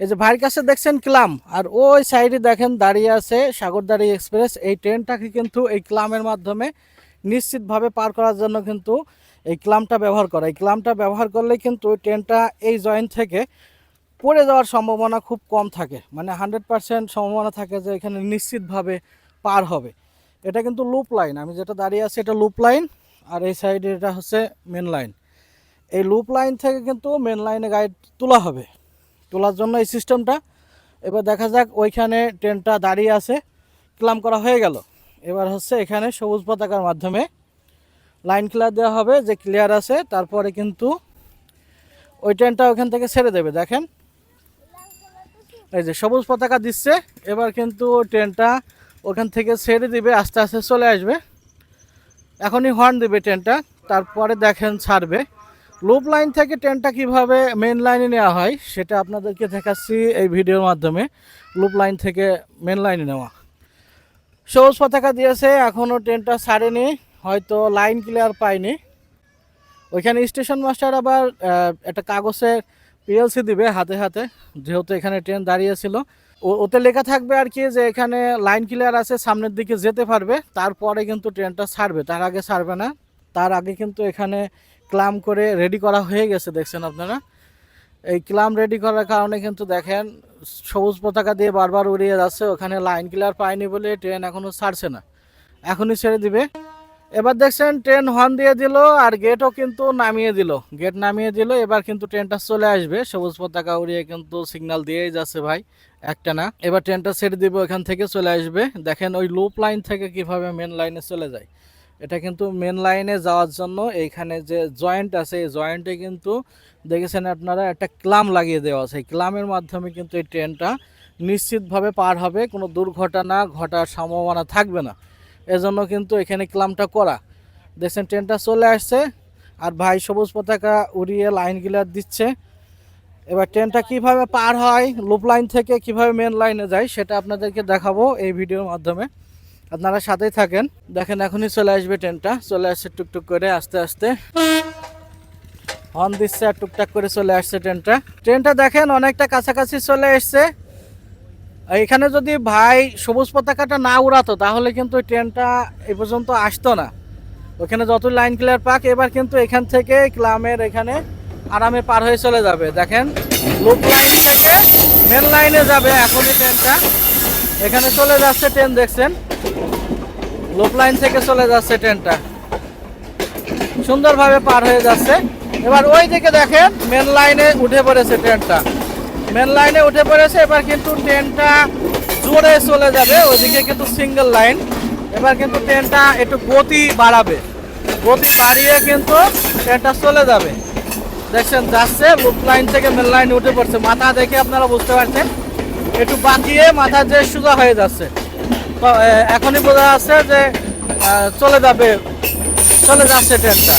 এই যে ভাইয়ের কাছে দেখছেন ক্লাম, আর ওই সাইডে দেখেন দাঁড়িয়ে আছে সাগরদাড়ি এক্সপ্রেস এই ট্রেনটাকে কিন্তু এই ক্লামের মাধ্যমে নিশ্চিতভাবে পার করার জন্য কিন্তু এই ক্লামটা ব্যবহার করা। এই ক্লামটা ব্যবহার করলে কিন্তু ট্রেনটা এই জয়েন্ট থেকে পড়ে যাওয়ার সম্ভাবনা খুব কম থাকে। মানে হান্ড্রেড পার্সেন্ট সম্ভাবনা থাকে যে এখানে নিশ্চিতভাবে পার হবে। এটা কিন্তু লুপ লাইন আমি যেটা দাঁড়িয়ে আছি এটা লুপ লাইন আর এই সাইডে এটা হচ্ছে মেন লাইন এই লুপ লাইন থেকে কিন্তু মেন লাইনে গাইড তোলা হবে। তোলার জন্য এই সিস্টেমটা। এবার দেখা যাক ওইখানে ট্রেনটা দাঁড়িয়ে আছে, ক্লাম করা হয়ে গেল। এবার হচ্ছে এখানে সবুজ পতাকার মাধ্যমে লাইন ক্লিয়ার দেওয়া হবে, যে ক্লিয়ার আছে, তারপরে কিন্তু ওই ট্রেনটা ওখান থেকে ছেড়ে দেবে, দেখেন। এই যে সবুজ পতাকা দিচ্ছে, এবার কিন্তু ট্রেনটা ওখান থেকে ছেড়ে দিবে, আস্তে আস্তে চলে আসবে। এখনই হর্ন দেবে ট্রেনটা, তারপরে দেখেন ছাড়বে। লুপ লাইন থেকে ট্রেনটা কীভাবে মেন লাইনে নেওয়া হয়, সেটা আপনাদেরকে দেখাচ্ছি এই ভিডিওর মাধ্যমে। লুপ লাইন থেকে মেন লাইনে নেওয়া। সবুজ পতাকা দিয়েছে এখনও ট্রেনটা ছাড়েনি, হয়তো লাইন ক্লিয়ার পায়নি। ওইখানে স্টেশন মাস্টার আবার একটা কাগজের পিএলসি দিবে হাতে হাতে, যেহেতু এখানে ট্রেন দাঁড়িয়েছিল ওতে লেখা থাকবে আর কি যে এখানে লাইন ক্লিয়ার আছে, সামনের দিকে যেতে পারবে, তারপরে কিন্তু ট্রেনটা ছাড়বে, তার আগে ছাড়বে না। তার আগে কিন্তু এখানে ক্লাম করে রেডি করা হয়ে গেছে, দেখছেন আপনারা? এই ক্লাম রেডি করার কারণে কিন্তু দেখেন, সবুজ পতাকা দিয়ে বারবার উড়িয়ে যাচ্ছে, ওখানে লাইন ক্লিয়ার পায়নি বলে ট্রেন এখনও ছাড়ছে না। এখনই ছেড়ে দিবে। এবার দেখছেন ট্রেন হর্ন দিয়ে দিল আর গেটও কিন্তু নামিয়ে দিল। গেট নামিয়ে দিল, এবার কিন্তু ট্রেনটা চলে আসবে। সবুজ পতাকা উড়িয়ে কিন্তু সিগন্যাল দিয়েই যাচ্ছে ভাই, একটা না। এবার ট্রেনটা ছেড়ে দিবে, ওখান থেকে চলে আসবে। দেখেন ওই লুপ লাইন থেকে কীভাবে মেন লাইনে চলে যায়। এটা কিন্তু মেন লাইনে যাওয়ার জন্য এইখানে যে জয়েন্ট আছে, এই জয়েন্টে কিন্তু দেখেছেন আপনারা একটা ক্লাম লাগিয়ে দেওয়া আছে। এই ক্লামের মাধ্যমে কিন্তু এই ট্রেনটা নিশ্চিতভাবে পার হবে, কোনো দুর্ঘটনা ঘটার সম্ভাবনা থাকবে না। এজন্য কিন্তু এখানে ক্লামটা করা। দেখছেন ট্রেনটা চলে আসছে, আর ভাই সবুজ পতাকা উড়িয়ে লাইন ক্লিয়ার দিচ্ছে। এবার ট্রেনটা কীভাবে পার হয় লুপ লাইন থেকে কীভাবে মেন লাইনে যায়, সেটা আপনাদেরকে দেখাবো এই ভিডিওর মাধ্যমে। আপনারা সাথেই থাকেন। দেখেন, এখনই চলে আসবে ট্রেনটা। চলে আসছে টুকটুক করে, আস্তে আস্তে। হর্ন দিচ্ছে আর টুকটাক করে চলে আসছে ট্রেনটা। ট্রেনটা দেখেন, অনেকটা কাছাকাছি চলে এসছে। এখানে যদি ভাই সবুজ পতাকাটা না উড়াতো, তাহলে কিন্তু ট্রেনটা এ পর্যন্ত আসতো না। ওখানে যত লাইন ক্লিয়ার পাক, এবার কিন্তু এখান থেকে ক্লামের এখানে আরামে পার হয়ে চলে যাবে। দেখেন লোক লাইন থেকে মেন লাইনে যাবে এখনই ট্রেনটা। এখানে চলে যাচ্ছে ট্রেন দেখছেন? লুপ লাইন থেকে চলে যাচ্ছে ট্রেনটা সুন্দরভাবে পার হয়ে যাচ্ছে। এবার ওই দিকে দেখেন মেন লাইনে উঠে পড়েছে ট্রেনটা মেন লাইনে উঠে পড়েছে, এবার কিন্তু ট্রেনটা জোরে চলে যাবে। ওইদিকে কিন্তু সিঙ্গেল লাইন এবার কিন্তু ট্রেনটা একটু গতি বাড়াবে। গতি বাড়িয়ে কিন্তু ট্রেনটা চলে যাবে। দেখছেন, যাচ্ছে লুপ লাইন থেকে মেন লাইনে উঠে পড়ছে। মাথা দেখে আপনারা বুঝতে পারছেন। একটু বাঁকিয়ে মাথা যে সোজা হয়ে যাচ্ছে। এখনই বোঝা যাচ্ছে যে চলে যাবে, চলে যাচ্ছে ট্রেনটা।